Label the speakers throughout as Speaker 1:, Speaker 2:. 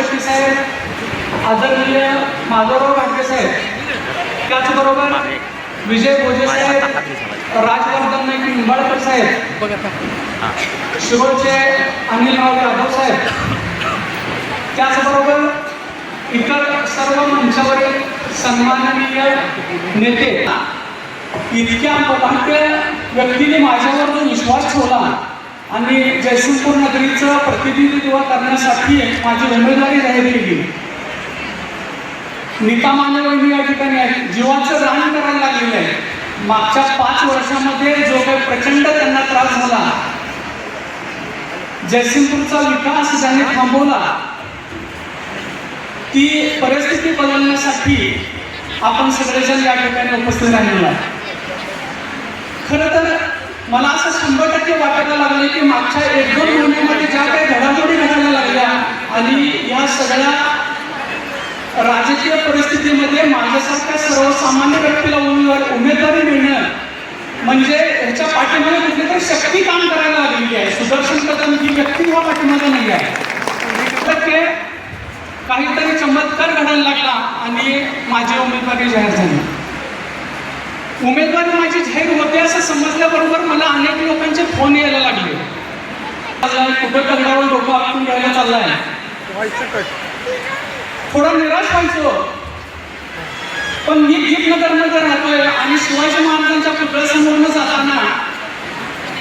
Speaker 1: शेट्टी साहेब आदरणीय माधवराव भांडे साहेब त्याचबरोबर विजय भोजे साहेब राजवर्धन नाईक निंबाळकर साहेब शिरोडचे अनिल राव यादव साहेब त्याचबरोबर इतर सर्व मंचावरील सन्माननीय नेते इतक्या बलाढ्य व्यक्तीने माझ्यावर जो विश्वास ठेवला आणि जयसिंगपूर नगरीचं प्रतिनिधित्व करण्यासाठी माझी उमेदवारी जाहीर केली. नीता मानवणी या ठिकाणी आहे. जीवाचं रान करायला लागलेलं आहे. मागच्या पाच वर्षामध्ये जो काही प्रचंड त्यांना त्रास झाला जयसिंगपूरचा विकास ज्याने थांबवला ती परिस्थिती बदलण्यासाठी आपण सगळेजण या ठिकाणी उपस्थित राहिलेला खरं तर मला असं शंभर टक्के वाटायला लागले की मागच्या एक दोन महिन्यामध्ये ज्या काही घडामोडी घडायला लागल्या आणि या सगळ्या राजकीय परिस्थितीमध्ये माझ्यासारख्या सर्वसामान्य व्यक्तीला उमेदवार उमेदवारी मिळणं म्हणजे ह्याच्या पाठीमध्ये कुठली तरी शक्ती काम करायला लागलेली आहे. सुदर्शन कदम ही व्यक्ती ह्या पाठीमध्ये नाही आहे. तर ते काहीतरी चमत्कार घडायला लागला आणि माझी उमेदवारी जाहीर झाली. उमेदवारी माझी जाहीर होते असं समजल्याबरोबर मला अनेक लोकांचे फोन यायला लागले. कुठं दगडावर डोकं आपण घ्यायला चाललाय. थोडा निराश व्हायचो. पण मी दीपनगरमध्ये राहतोय आणि शिवाजी महाराजांच्या पुतळ्यासमोरनं जाताना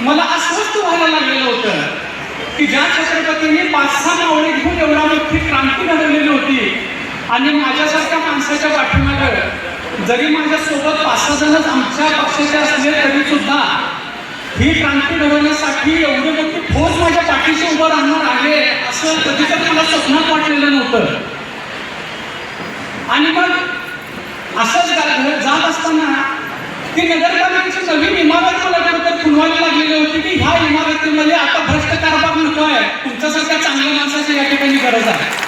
Speaker 1: मला अस्वस्थ व्हायला लागलेलं होतं की ज्या छत्रपतींनी पाच सहा मावळे घेऊन एवढा मोठी क्रांती घडवलेली होती आणि माझ्यासारख्या माणसाच्या पाठीमागं जरी माझ्यासोबत पाच सहा जणच आमच्या पक्षाचे असले तरी सुद्धा ही क्रांती घडवण्यासाठी एवढे मोठी फोर्स माझ्या पाठीशी उभं राहणार आहे असं कधीच मला स्वप्नात वाटलेलं नव्हतं. आणि मग असंच जात असताना ती नगरपालिकेची नवीन इमारत मला त्यानंतर खुणवायला लागलेली होती की ह्या इमारतीमध्ये आता भ्रष्ट कारभार नको आहे तुमच्यासारख्या चांगल्या माणसाची या ठिकाणी गरज आहे.